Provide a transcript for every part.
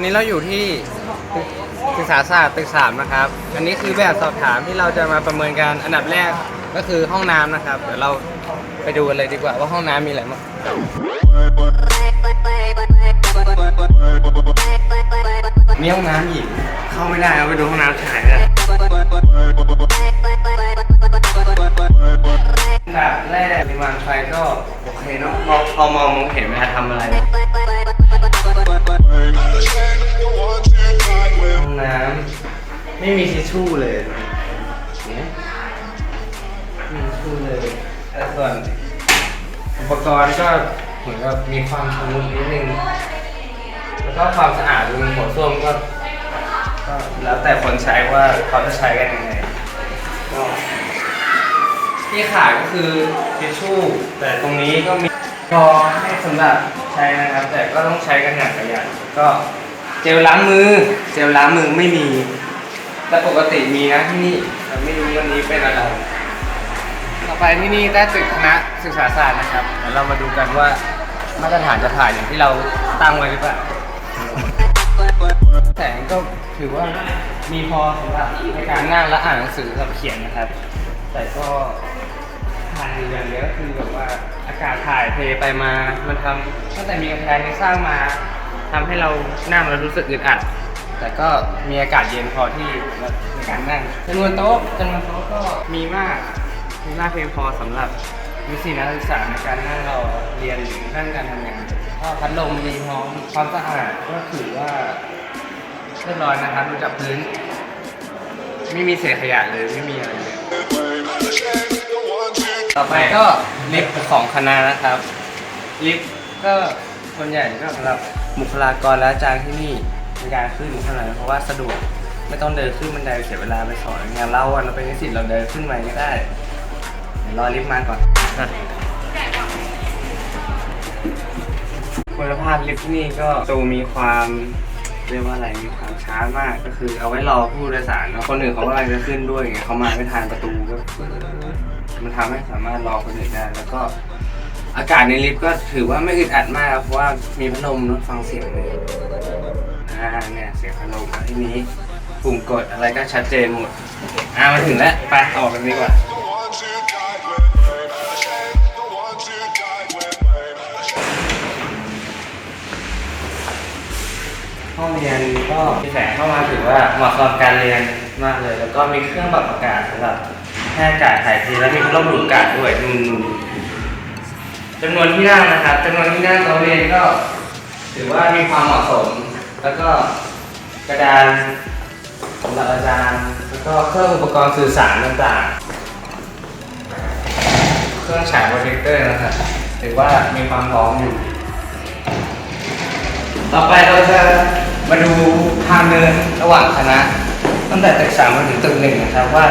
อนนี้เราอยู่ที่ตึกศึกษาศาสตร์ตึกสามนะครับ อันนี้คือแบบสอบถามที่เราจะมาประเมินกันอันดับแรกก็คือห้องน้ำนะครับ เดี๋ยวเราไปดูกันเลยดีกว่าว่าห้องน้ำมีอะไรบ้าง มีห้องน้ำหญิงเข้าไม่ได้เอาไปดูห้องน้ำชายนแบบแรกปริมาณไฟก็โอเคเนาะพอพอมองมองเห็นเวลาทำอะไร ไม่มีทิชชู่เลยเนี่ยไม่มีทิชชู่เลยแต่ส่วนอุปกรณ์ก็เหมือนกับมีความชำรุดนิดนึง แล้วก็ความสะอาดรวมหัวส้วมก็ก็แล้วแต่คนใช้ว่าเขาจะใช้กันยังไงก็ที่ขาดก็คือทิชชู่ แต่ตรงนี้ก็มีพอให้สำหรับใช้นะครับ แต่ก็ต้องใช้กันอย่างประหยัดก็เจลล้างมือ เจลล้างมือไม่มี แต่ปกติมีนะที่นี่แต่ไม่รู้วันนี้เป็นอะไรต่อไปที่นี่ได้ตึกคณะศึกษาศาสตร์นะครับเดี๋ยวเรามาดูกันว่ามาตรฐานจะผ่านอย่างที่เราตั้งไว้หรือเปล่าแสงก็ถือว่ามีพอสำหรับในการนั่งและอ่านหนังสือกับเขียนนะครับ แต่ก็ผ่านอยู่อย่างเดียวก็คือแบบว่าอากาศถ่ายเทไปมา มันทำตั้งแต่มีกำแพงที่สร้างมาทำให้เรานั่งแล้วรู้สึกอึดอัด แต่ก็มีอากาศเย็นพอที่ในการนั่งจำนวนโต๊ะจำนวนโต๊ะก็มีมากมีมากเพียงพอสำหรับนิสินักศึกษาในการนั่งเราเรียนหรือนั่งการทำงานก็พัดลมมีพร้อมความสะอาดก็ถือว่าเรียบร้อยนะครับดูจากพื้น ไม่มีเศษขยะเลยไม่มีอะไรเลยต่อไปก็ลิฟต์ของคณะนะครับ ลิฟต์ก็ส่วนใหญ่ก็สำหรับบุคลากรและอาจารย์ที่นี่ ในการขึ้นเท่านั้นเพราะว่าสะดวกไม่ต้องเดินขึ้นบันไดเสียเวลาไปสอนงานเราอะเราเป็นนิสิตเราเดินขึ้นไปก็ได้เดี๋ยวรอลิฟต์มาก่อนอะคุณภาพลิฟต์ที่นี่ก็ตูมีความเรียกว่าอะไรมีความช้ามากก็คือเอาไว้รอผู้โดยสารเนาะคนอื่นเขากำลังจะขึ้นด้วยไงเขามาไม่ทันประตูก็มันทำให้สามารถรอคนอื่นได้แล้วก็อากาศในลิฟต์ก็ถือว่าไม่อึดอัดมากครับเพราะว่ามีพัดลมเนอะฟังเสียงเลย อ่าเนี่ยเสียงพัดลมแล้วทีนี้ปุ่มกดอะไรก็ชัดเจนหมด อ่ามาถึงแล้วไปออกกันดีกว่า ห้องเรียนก็มีแสงเข้ามาถือว่าเหมาะสำหรับการเรียนมากเลย แล้วก็มีเครื่องปรับอากาศสำหรับให้อากาศถ่ายเทแล้วมีพัดลมดูดอากาศด้วยนุ่มๆจำนวนที่นั่งนะครับจำนวนที่นั่งโต๊ะเรียนก็ ถือว่ามีความเหมาะสม แล้วก็กระดานสำหรับอาจารย์ แล้วก็เครื่องอุปกรณ์สื่อสารต่างๆ เครื่องฉายโปรเจคเตอร์นะครับถือว่ามีความพร้อมอยู่ ต่อไปเราจะมาดูทางเดินระหว่างคณะ ตั้งแต่ตึกสามมาถึงตึกหนึ่งนะครับว่า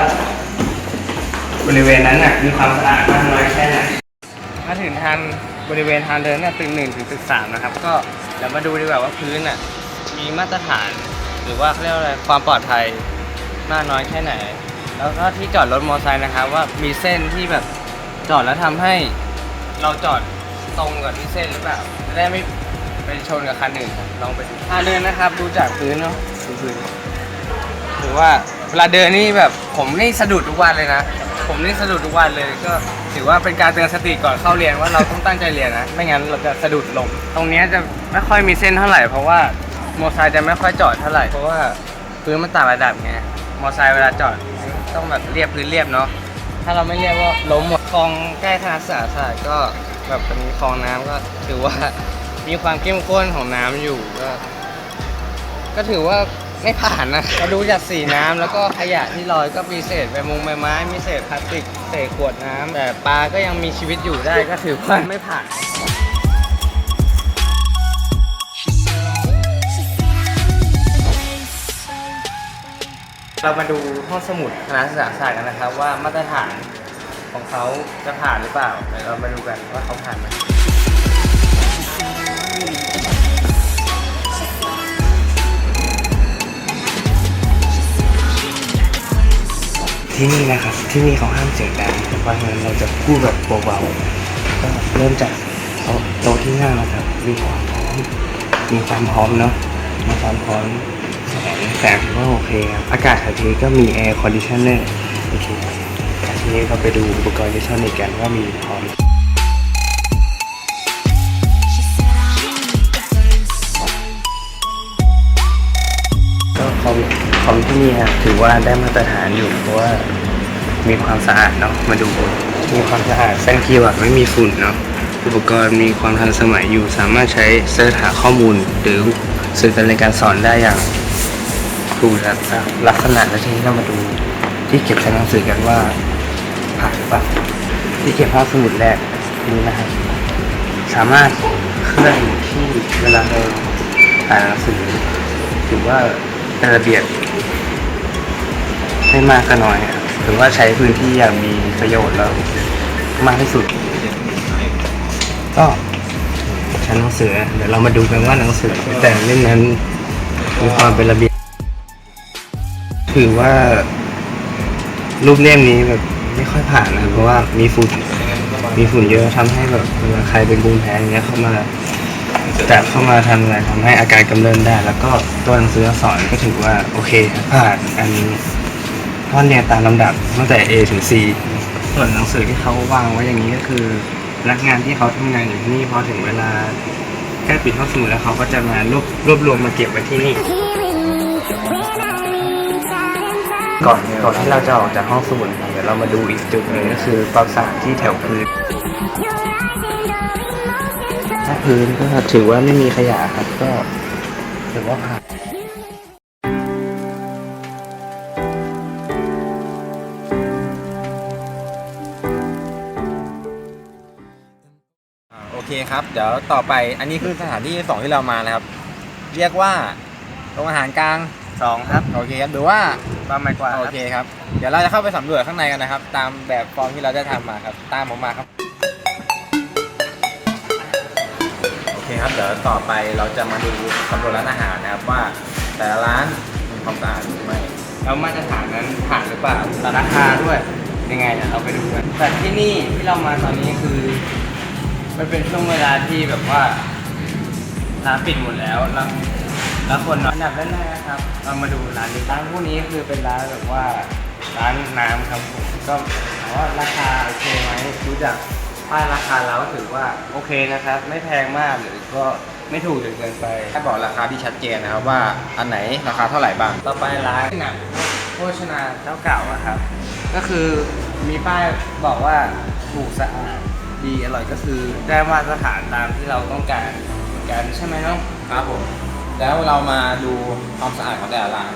บริเวณนั้นน่ะมีความสะอาดมากน้อยแค่ไหนมาถึงทางบริเวณทางเดินเนี่ยตึกหนึ่งถึงตึกสามนะครับ ก็เดี๋ยวมาดูดีกว่าว่าพื้นน่ะ มีมาตรฐาน หรือว่าเขาเรียกว่าอะไรความปลอดภัยมากน้อยแค่ไหน แล้วก็ที่จอดรถมอเตอร์ไซค์นะครับว่ามีเส้นที่แบบจอดแล้วทำให้ เราจอดตรงกับที่เส้นหรือเปล่าจะได้ไม่ไปชนกับคันอื่นลองไปดูทาเดินนะครับ ดูจากพื้นเนาะดูพื้นหรือว่าเวลาเดินนี่แบบผมนี่สะดุดทุกวันเลยนะ ผมนี่สะดุดทุกวันเลย ก็ถือว่าเป็นการเตือนสติก่อนเข้าเรียนว่าเราต้องตั้งใจเรียนนะ ไม่งั้นเราจะสะดุดลง ตรงเนี้ยจะไม่ค่อยมีเส้นเท่าไหร่เพราะว่า มอไซค์จะไม่ค่อยจอดเท่าไหร่เพราะว่าพื้นมันต่างระดับไงมอไซค์เวลาจอดต้องแบบเรียบพื้นเรียบเนาะถ้าเราไม่เรียกว่าล้มหมดคลองใกล้คณะศึกษาศาสตร์ก็แบบเป็นคลองน้ำก็ถือว่ามีความเข้มข้นของน้ำอยู่ก็ ก็ถือว่าไม่ผ่านนะเราดูจากสีน้ำแล้วก็ขยะที่ลอยก็มีเศษใบมุงใบไม้ มีเศษพลาสติก เศษขวดน้ำแต่ปลาก็ยังมีชีวิตอยู่ได้ก็ถือว่าไม่ผ่าน เรามาดูห้องสมุดคณะศึกษาศาสตร์กันนะครับ ว่ามาตรฐานของเขาจะผ่านหรือเปล่าเดี๋ยวเรามาดูกันว่าเขาผ่านไหมที่นี่นะครับ ที่นี่เขาห้ามเสียงดังเพราะฉะนั้นเราจะพูดแบบเบาๆก็เริ่มจากโต๊ะโตที่นั่งนะครับมีความพร้อมมีความพร้อมเนาะมาซ้อนท้อน แสงแสงถือว่าโอเคครับ อากาศถ่ายเทก็มีแอร์คอนดิชันเนอร์โอเคทีนี้เราไปดูอุปกรณ์อิเล็กทรอนิกส์กันว่ามีพร้อมก็คอมคอมที่นี่ครับถือว่าได้มาตรฐานอยู่เพราะว่ามีความสะอาดเนาะมาดูมีความสะอาดแซงคีย์บอร์ดไม่มีฝุ่นเนาะอุปกรณ์มีความทันสมัยอยู่สามารถใช้เสิร์ชหาข้อมูลหรือสื่อการเรียนการสอนได้อย่าง ถูกแล้วลักษณะแล้วทีนี้เรามาดูที่เก็บใช้หนังสือกันว่าผ่านหรือเปล่าที่เก็บภาพสมุดแรกนี่นะครับสามารถเคลื่อนที่เวลาเราอ่านหนังสือถือว่าเป็นระเบียบไม่มากก็น้อยครับถือว่าใช้พื้นที่อย่างมีประโยชน์แล้วมากที่สุด ก็ชั้นหนังสือเดี๋ยวเรามาดูกันว่าหนังสือแต่เล่มนั้นมีความเป็นระเบียบ ถือว่า รูปเล่มนี้แบบไม่ค่อยผ่านนะ เพราะว่ามีฝุ่น มีฝุ่นเยอะทำให้แบบเวลาใครเป็นภูมิแพ้อย่างเงี้ยเข้ามาแต่เข้ามาทำอะไรทำให้อาการกำเริบได้ แล้วก็ตัวหนังสือสอักษรก็ถือว่าโอเคผ่านอันนี้ท่อนเรียตามลำดับตั้งแต่ A ถึง C ส่วนหนังสือที่เขาวางไว้อย่างนี้ก็คือพนักงานที่เขาทำงานอยู่ที่นี่พอถึงเวลาใกล้ปิดห้องสมุดแล้วเขาก็จะมารวบรวบรวมมาเก็บไว้ที่นี่ ก่อนก่อนที่เราจะออกจากห้องสมุดเดี๋ยวเรามาดูอีกจุดหนึ่งก็คือควาสาดที่แถวพื้นถ้าพื้นก็ถือว่าไม่มีขยะครับก็ถือว่าผ่านอ่าโอเคครับ เดี๋ยวต่อไปอันนี้คือสถานที่สองที่เรามานะครับ เรียกว่าโรงอาหารกลางสองครับ โอเคครับหรือว่า บ้านไม้กวาดโอเคครับ เดี๋ยวเราจะเข้าไปสำรวจข้างในกันนะครับ ตามแบบฟอร์มที่เราได้ทำมาครับ ตามผมมาครับ โอเคครับ เดี๋ยวต่อไปเราจะมาดูสำรวจร้านอาหารนะครับว่า แต่ละร้านมีความสะอาดหรือไม่แล้วมาตรฐานนั้นผ่านหรือเปล่าราคาด้วยยังไงเดี๋ยวเราไปดูกันแต่ที่นี่ที่เรามาตอนนี้คือ มันเป็นช่วงเวลาที่แบบว่าร้านปิดหมดแล้วแล้ว แล้วคนน้อยอันดับแรกๆนะครับเรามาดูร้านนี้ร้านพวกนี้คือเป็นร้านแบบว่าร้านน้ำครับผมก็ถามว่าราคาโอเคไหมดูจากป้ายราคาแล้วถือว่าโอเคนะครับ ไม่แพงมากหรือก็ไม่ถูกจนเกินไปถ้าบอกราคาที่ชัดเจนนะครับว่าอันไหนราคาเท่าไหร่บ้างต่อไปร้านหนังโภชนาเจ้าเก่าอะครับ ก็คือมีป้ายบอกว่าถูกสะอาดดีอร่อยก็คือได้มาตรฐานตามที่เราต้องการเหมือนกันใช่ไหมน้องครับผม แล้วเรามาดูความสะอาดของแต่ละร้าน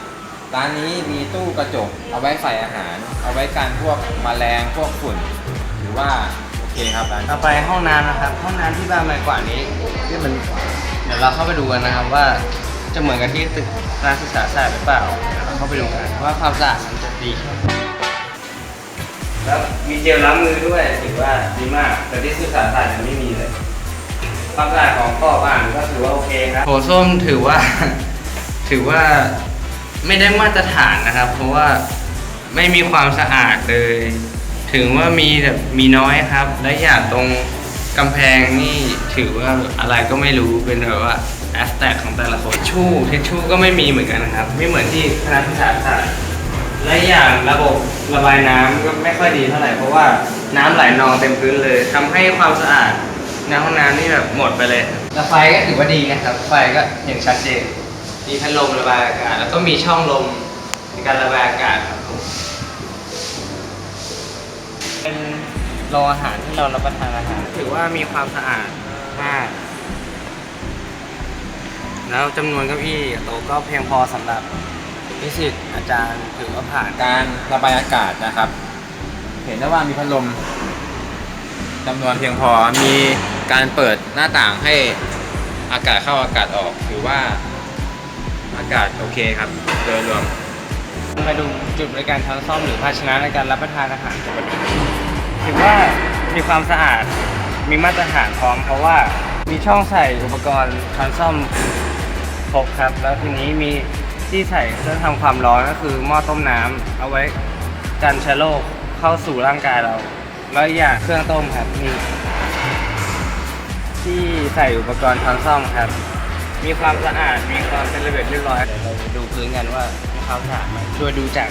ร้านนี้มีตู้กระจกเอาไว้ใส่อาหาร เอาไว้กันพวกแมลงพวกฝุ่นหรือว่าโอเคครับร้านต่อไปห้องน้ำนะครับ ห้องน้ำที่บ้านใหม่กว่านี้ที่มันเดี๋ยวเราเข้าไปดูกันนะครับว่าจะเหมือนกับที่ตึกการศึกษาศาสตร์หรือเปล่าเดี๋ยวเราเข้าไปดูกันว่าความสะอาดมันจะดี แล้วมีเจลล้างมือด้วยถือว่าดีมากแต่ที่ศึกษาศาสตร์ยังไม่มีเลย ความสะอาดของกรอบอ่านก็ถือว่าโอเคครับโถส้วมถือว่า ถือว่าไม่ได้มาตรฐานนะครับ เพราะว่าไม่มีความสะอาดเลย ถึงว่ามีแบบมีน้อยครับ และอย่างตรงกำแพงนี่ถือว่าอะไรก็ไม่รู้เป็นแบบว่าแอสแตกของแต่ละคนชู่ทิชชู่ก็ไม่มีเหมือนกันนะครับ ไม่เหมือนที่คณะศึกษาศาสตร์และอย่างระบบระบายน้ำก็ไม่ค่อยดีเท่าไหร่เพราะว่าน้ำไหลนองเต็มพื้นเลยทำให้ความสะอาด ในห้องน้ำนี่แบบหมดไปเลยแล้วไฟก็ถือว่าดีนะครับ ไฟก็เห็นชัดเจน มีพัดลมระบายอากาศแล้วก็มีช่องลมในการระบายอากาศครับผมเป็นโรงอาหารที่เรารับประทานอาหารถือว่ามีความสะอาดมาก แล้วจำนวนเก้าอี้โต๊ะก็เพียงพอสำหรับนิสิตอาจารย์ถือว่าผ่านการระบายอากาศนะครับ เห็นได้ว่ามีพัดลมจำนวนเพียงพอมี การเปิดหน้าต่างให้อากาศเข้าอากาศออกถือว่าอากาศโอเคครับ โดยรวม มาดูจุดบริการช้อนซ่อมหรือภาชนะในการรับประทานอาหารถือว่ามีความสะอาดมีมาตรฐานพร้อม เพราะว่ามีช่องใส่อุปกรณ์ช้อนซ่อมครบครับ แล้วทีนี้มีที่ใส่เครื่องทำความร้อนก็คือหม้อต้มน้ำเอาไว้กันเชื้อโรคเข้าสู่ร่างกายเรา แล้วอย่างเครื่องต้มครับมี ใส่อุปกรณ์ช้อนซ่อมครับ มีความสะอาด มีความเป็นระเบียบเรียบร้อยเดี๋ยวเราดูพื้นกันว่ามีความสะอาดไหมโดยดูจาก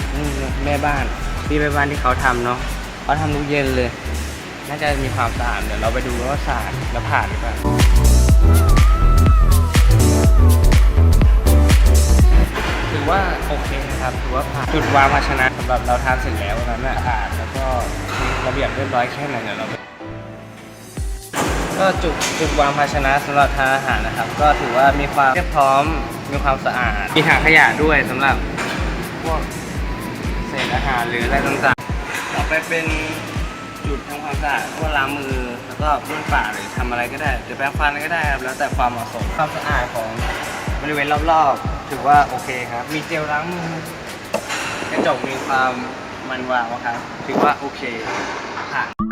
แม่บ้านพี่แม่บ้านที่เขาทำเนาะเขาทำทุกเย็นเลย น่าจะมีความสะอาดเดี๋ยวเราไปดูว่าสะอาดแล้วผ่านหรือเปล่าถือว่าโอเคนะครับถือว่าผ่านจุดวางภาชนะสำหรับเราทานเสร็จแล้วนั้นน่ะสะอาดแล้วก็มีระเบียบเรียบร้อยแค่ไหนเดี๋ยวเรา ก็จุดจุดวางภาชนะสำหรับทานอาหารนะครับ ก็ถือว่ามีความเรียบพร้อม มีความสะอาด มีถังขยะด้วยสำหรับพวกเศษอาหารหรืออะไรต่างๆต่อไปเป็นจุดทำความสะอาดพวกล้างมือแล้วก็บ้วนปากหรือทำอะไรก็ได้หรือแปรงฟันก็ได้ครับแล้วแต่ความเหมาะสมความสะอาดของบริเวณรอบๆ ถือว่าโอเคครับ มีเจลล้างมือกระจกมีความมันวาวครับ ถือว่าโอเคค่ะ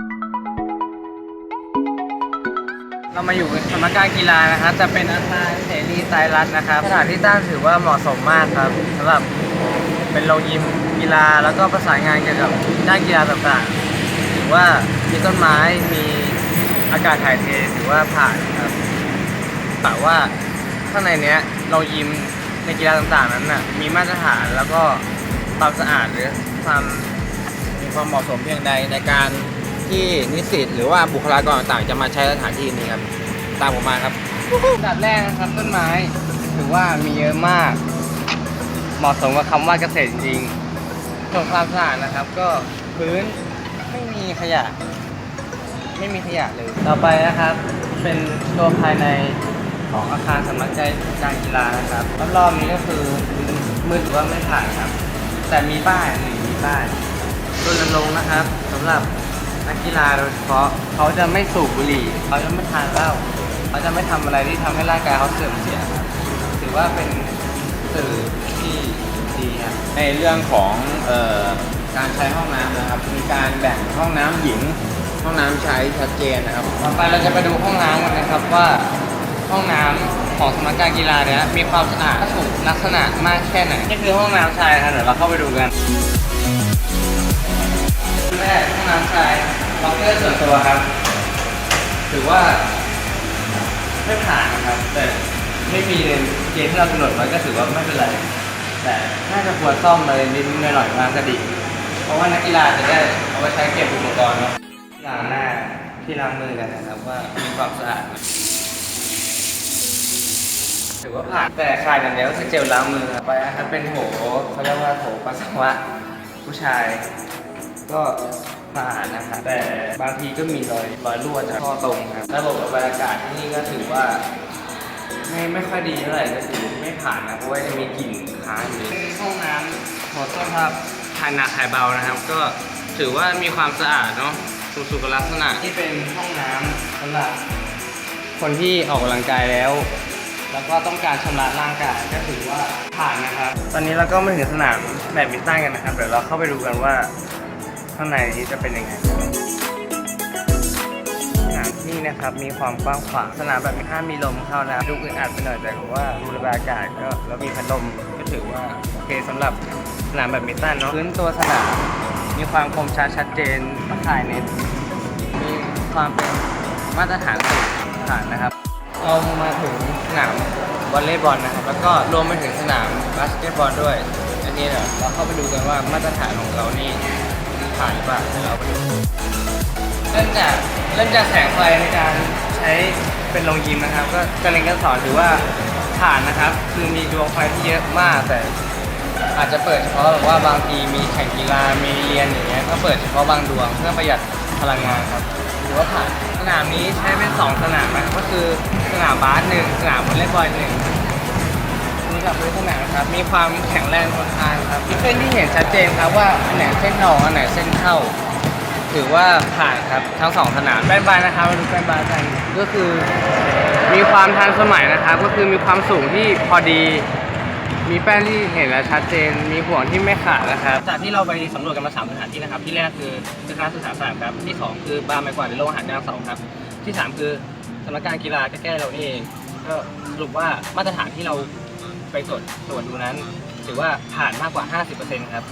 เรามาอยู่สำนักการกีฬานะครับจะเป็นอาคารเสรีไตรรัตน์นะครับสถานที่ตั้งถือว่าเหมาะสมมากครับสำหรับเป็นโรงยิมกีฬาแล้วก็ประสานงานเกี่ยวกับด้านกีฬาต่างๆถือว่ามีต้นไม้มีอากาศถ่ายเทถือว่าผ่านครับแต่ว่าข้างในเนี้ยเรายิมในกีฬาต่างๆนั้นน่ะมีมาตรฐานแล้วก็ความสะอาดหรือความมีความเหมาะสมเพียงใดในการ ที่นิสิตหรือว่าบุคลากรต่างๆจะมาใช้สถานที่นี้ครับ ตามผมมาครับอันดับแรกนะครับต้นไม้ถือว่ามีเยอะมาก เหมาะสมกับคำว่าเกษตรจริงๆส่วนความสะอาดนะครับ ก็พื้นไม่มีขยะ ไม่มีขยะเลยต่อไปนะครับ เป็นตัวภายในของอาคารสำนักใจการกีฬานะครับรอบๆนี้ก็คือมืดหรือว่าไม่ผ่านครับ แต่มีป้ายหนึ่งมีป้ายรณรงค์นะครับสำหรับ นักกีฬาโดยเฉพาะเขาจะไม่สูบบุหรี่ เขาจะไม่ทานเหล้าเขาจะไม่ทำอะไรที่ทำให้ร่างกายเขาเสื่อมเสียครับถือว่าเป็นสื่อที่ดีครับ ในเรื่องของเออการใช้ห้องน้ำนะครับ มีการแบ่งห้องน้ำหญิง ห้องน้ำชายชัดเจนนะครับ ต่อไปเราจะไปดูห้องน้ำกันนะครับว่าห้องน้ำของสำนักการกีฬาเนี้ยมีความสะอาดถูกลักษณะมากแค่ไหนนี่คือห้องน้ำชายครับเดี๋ยวเราเข้าไปดูกันแรกห้องน้ำชาย ล็อกเกอร์ส่วนตัวครับ ถือว่าไม่ผ่านนะครับ แต่ไม่มีในเกณฑ์ที่เรากำหนดไว้ก็ถือว่าไม่เป็นไร แต่น่าจะควรซ่อมเลยนิดหน่อยๆมากก็ดี เพราะว่านักกีฬาจะได้เอาไปใช้เก็บอุปกรณ์เนาะล้างหน้าที่ล้างมือกันนะครับว่ามีความสะอาดไหมถือว่าผ่านแต่ขาดอย่างเดียวก็คือเจลล้างมือครับไปนะครับเป็นโถเขาเรียกว่าโถปัสสาวะผู้ชาย ก็สะอาดนะครับแต่บางทีก็มีรอยรอยรั่วจากท่อตรงครับระบบระบายอากาศที่นี่ก็ถือว่า ไม่ไม่ค่อยดีเท่าไหร่ก็คือไม่ผ่านนะเพราะว่าจะมีกลิ่นค้างอยู่เป็นห้องน้ำหัวส้วมครับถ่ายหนักถ่ายเบานะครับ ก็ถือว่ามีความสะอาดเนาะสุสุขลักษณะที่เป็นห้องน้ำสำหรับคนที่ออกกำลังกายแล้ว แล้วก็ต้องการชำระร่างกายก็ถือว่าผ่านนะครับ ตอนนี้เราก็มาถึงสนามแบดมินตันกันนะครับเดี๋ยวเราเข้าไปดูกันว่า ข้างในนี้จะเป็นยังไงสนามที่นี่นะครับมีความกว้างขวางสนามแบบมีห้ามมีลมเข้านะดูอึดอัดไปหน่อยแต่ว่าดูระบายอากาศก็แล้วมีพัดลมก็ถือว่าโอเคสำหรับสนามแบบมิตันเนาะพื้นตัวสนามมีความคมชัดชัดเจนตะข่ายเน็ตมีความเป็นมาตรฐานสูงฐานนะครับเรามาถึงสนามวอลเลย์บอลนะครับ แล้วก็รวมไปถึงสนามบาสเกตบอลด้วย อันนี้เดี๋ยเราเข้าไปดูกันว่ามาตรฐานของเรานี่ ผ่านหรือเปล่าเดี๋ยวเราไปดูเริ่มจากเริ่มจากแสงไฟในการใช้เป็นโรงยิมนะครับ ก็การเรียนการสอนถือว่าผ่านนะครับ คือมีดวงไฟที่เยอะมากแต่ อาจจะเปิดเฉพาะแบบว่าบางทีมีแข่งกีฬามีเรียนอย่างเงี้ยก็เปิดเฉพาะบางดวงเพื่อประหยัดพลังงานครับถือว่าผ่านสนามนี้ใช้เป็นสองสนามนะก็คือสนามบาสหนึ่งสนามวอลเลย์บอลหนึ่ง กับพื้นสนามครับมีความแข็งแรงทนทานครับมีเส้นที่เห็นชัดเจนครับว่าอันไหนเส้นออกอันไหนเส้นเข้า ถือว่าผ่านครับทั้งสองสนามแป้นบาร์นะครับมาดูแป้นบาร์กันก็คือ มีความทันสมัยนะครับ ก็คือมีความสูงที่พอดี มีแป้นที่เห็นและชัดเจน มีห่วงที่ไม่ขาดนะครับจากที่เราไปสำรวจกันมาสามสถานที่นะครับ ที่แรกคือคณะศึกษาศาสตร์ครับที่สองคือบาร์ไมกวาดหรือโรงอาหารยางสองครับ ที่สามคือสำนักการกีฬาใกล้ๆเรานี่เองก็สรุปว่ามาตรฐานที่เรา ไปตรวจตรวจดูนั้น ถือว่าผ่านมากกว่า 50%ครับ